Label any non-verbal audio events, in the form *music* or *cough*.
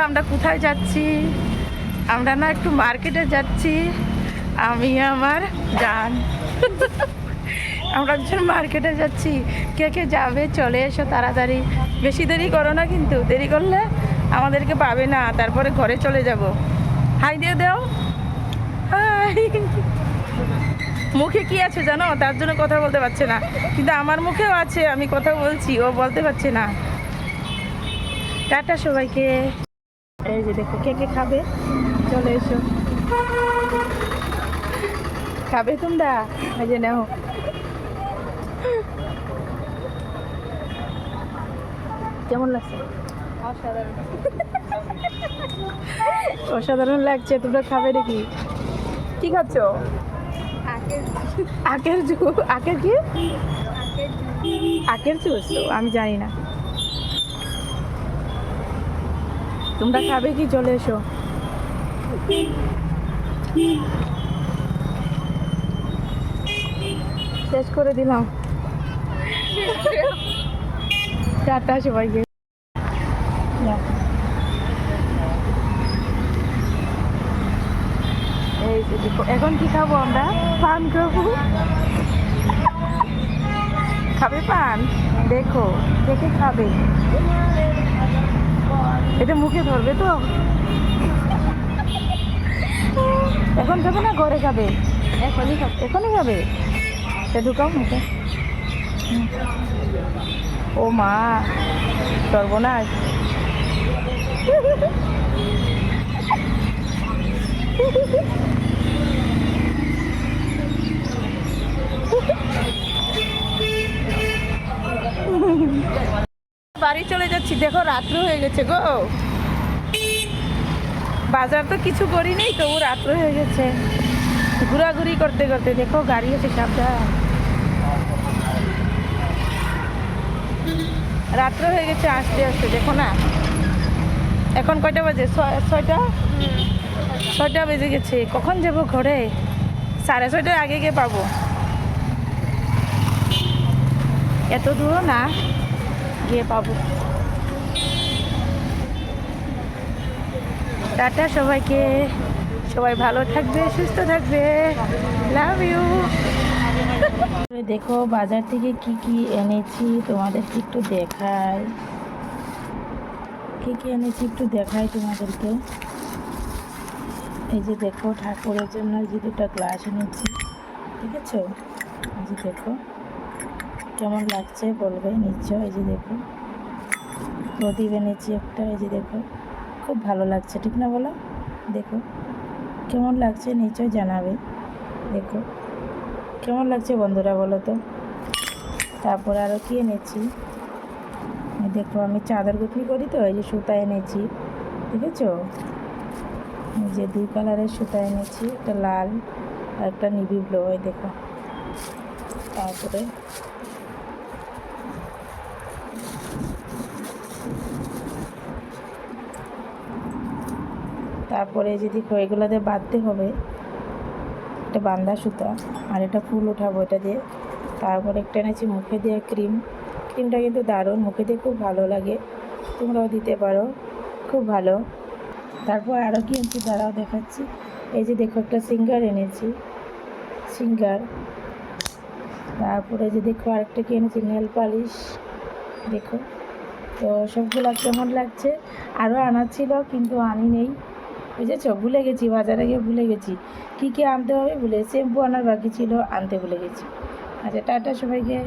আমরা কোথায় যাচ্ছি? আমরা না একটু মার্কেটে যাচ্ছি। আমি আমার জান। *laughs* আমরা একজন মার্কেটে যাচ্ছি। কে কে যাবে? চলে এসো তাড়াতাড়ি। বেশি দেরি করো না কিন্তু, দেরি করলে আমাদেরকে পাবে না, তারপরে ঘরে চলে যাব। হাই দিয়ে দেও। হাই। *laughs* মুখে কি আছে জানো? তার জন্য কথা বলতে পারছে না। কিন্তু আমার মুখেও আছে, আমি কথা বলছি। ও বলতে পারছে না। টাটা সবাইকে। এই যে দেখো কে কে খাবে? চলে এসো। খাবে তোমরা? এই যে নাও। কেমন লাগছে? অসাধারণ। লাগছে তোমরা খাবে নাকি? কি খাচ্ছ? আখের জু আখের কি? আখের জুস। আমি জানি না। তোমরা খাবে কি? চলে এসো। শেষ করে দিলাম। টাটা সবাইকে। এখন কি খাব আমরা? পান খাব। খাবে পান? দেখো দেখে খাবে? এটা মুখে ধরবে তো? এখন খাবে না? ঘরে খাবে এখনই খাবে এখনই খাবে এটা ঢুকাও মুখে। ও মা সর্বনাশ। *laughs* বাড়ি চলে যাচ্ছি। দেখো, রাত্র হয়ে গেছে গো। বাজার তো কিছু করিনি, তবু রাত্র হয়ে গেছে। ঘোরাঘুরি করতে করতে, দেখো, গাড়ি আছে সাবধান রাত্র হয়ে গেছে, আসতে আসতে, দেখো না। এখন কয়টা বাজে? ছয়- ছয়টা? ছয়টা বেজে গেছে। কখন যাব ঘরে? সাড়ে ছয়টার আগে গিয়ে পাবো। এত দূর না? গিয়ে পাবো। টাটা সবাইকে। সবাই ভালো থাকবে, সুস্থ থাকবে। লাভ ইউ *laughs* দেখো, বাজার থেকে কি কি এনেছি তোমাদেরকে একটু দেখাই। কি কি এনেছি একটু দেখাই তোমাদেরকে। এই যে দেখো, ঠাকুরের জন্য যে দুটো গ্লাস এনেছি। ঠিক আছে এই যে দেখো। কেমন লাগছে বলবে, নিশ্চয়, এই যে দেখো। প্রদীপ এনেছি একটা, এই যে দেখো, খুব ভালো লাগছে, ঠিক না বলো? দেখো, কেমন লাগছে নিশ্চয় জানাবে। দেখো, কেমন লাগছে বন্ধুরা বলো তো? তারপর আরও কি এনেছি? দেখো, আমি চাদর গুটনি করি তো, এই যে সুতা এনেছি এই যে দুই কালারের সুতা এনেছি, একটা লাল আর একটা নিবি ব্লু দেখো। তারপরে তারপরে যদি এগুলোতে বাঁধতে হবে এটা বান্দা সুতা, আর এটা ফুল উঠাবো এটা দিয়ে। তারপর একটা এনেছি মুখে দিয়ে ক্রিম। ক্রিমটা কিন্তু দারুণ, মুখে দিয়ে খুব ভালো লাগে। তোমরাও দিতে পারো, খুব ভালো। তারপর আরও কি এনেছি? দাঁড়াও, দেখাচ্ছি। এই যে দেখো একটা সিঙ্গার এনেছি, সিঙ্গার। তারপরে যে দেখো আরেকটা কি এনেছি? Nail polish. দেখো তো সবগুলো কেমন লাগছে? আরও আনা ছিল, কিন্তু আনি নেই। বুঝেছ? ভুলে গেছি, বাজারে গিয়ে ভুলে গেছি। কী কী আনতে হবে ভুলে, শ্যাম্পু আনার বাকি ছিল, আনতে ভুলে গেছি। আচ্ছা টাটা সবাইকে।